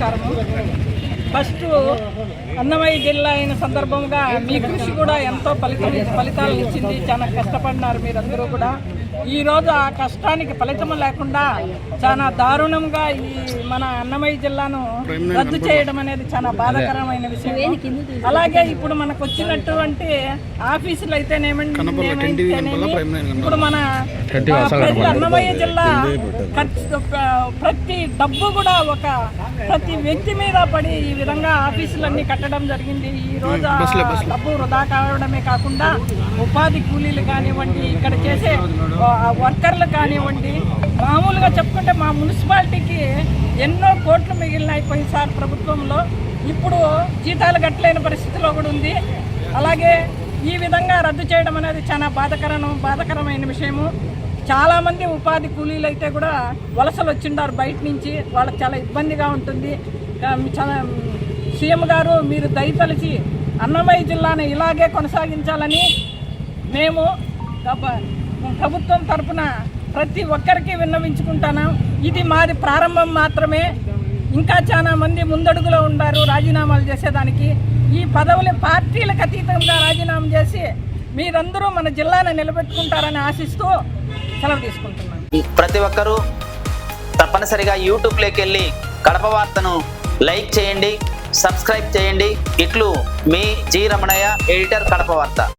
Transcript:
నమస్కారము ఫస్ట్ అన్నమయ్య జిల్లా అయిన సందర్భంగా మీ కృషి కూడా ఎంతో ఫలితం ఫలితాలు ఇచ్చింది. చాలా కష్టపడినారు మీరందరూ కూడా. ఈ రోజు ఆ కష్టానికి ఫలితం లేకుండా చాలా దారుణంగా ఈ మన అన్నమయ్య జిల్లాను రద్దు చేయడం అనేది చాలా బాధాకరమైన విషయం. అలాగే ఇప్పుడు మనకు వచ్చినటువంటి ఆఫీసులు అయితేనేమండి ఇప్పుడు మన అన్నమయ్య జిల్లా ఖర్చు- ప్రతి డబ్బు కూడా ఒక ప్రతి వ్యక్తి మీద పడి ఈ విధంగా ఆఫీసులన్నీ కట్టడం జరిగింది. ఈ రోజు ఆ డబ్బు వృధా కావడమే కాకుండా ఉపాధి కూలీలు కానివ్వండి ఇక్కడ చేసే వర్కర్లు కానివ్వండి మామూలుగా చెప్పుకుంటే మా మున్సిపాలిటీకి ఎన్నో కోట్లు మిగిలినాయి పోయినసారి ప్రభుత్వంలో. ఇప్పుడు జీతాలు కట్టలేని పరిస్థితిలో కూడా ఉంది. అలాగే ఈ విధంగా రద్దు చేయడం అనేది చాలా బాధకరం బాధకరమైన విషయము. చాలామంది ఉపాధి కూలీలు అయితే కూడా వలసలు వచ్చిండారు బయట నుంచి. వాళ్ళకి చాలా ఇబ్బందిగా ఉంటుంది. చాలా సీఎం గారు మీరు దయతలిచి అన్నమయ్య జిల్లాను ఇలాగే కొనసాగించాలని మేము ప్రభుత్వం తరపున ప్రతి ఒక్కరికి విన్నవించుకుంటున్నాం ఇది మాది ప్రారంభం మాత్రమే. ఇంకా చాలా మంది ముందడుగులో ఉన్నారు రాజీనామాలు చేసేదానికి. ఈ పదవులు పార్టీలకు అతీతంగా రాజీనామా చేసి మీరందరూ మన జిల్లాను నిలబెట్టుకుంటారని ఆశిస్తూ సెలవు తీసుకుంటున్నాను. ప్రతి ఒక్కరూ తప్పనిసరిగా యూట్యూబ్లోకి వెళ్ళి కడప వార్తను లైక్ చేయండి సబ్స్క్రైబ్ చేయండి. ఇట్లు మీ జి రమణయ్య ఎడిటర్ కడప వార్త.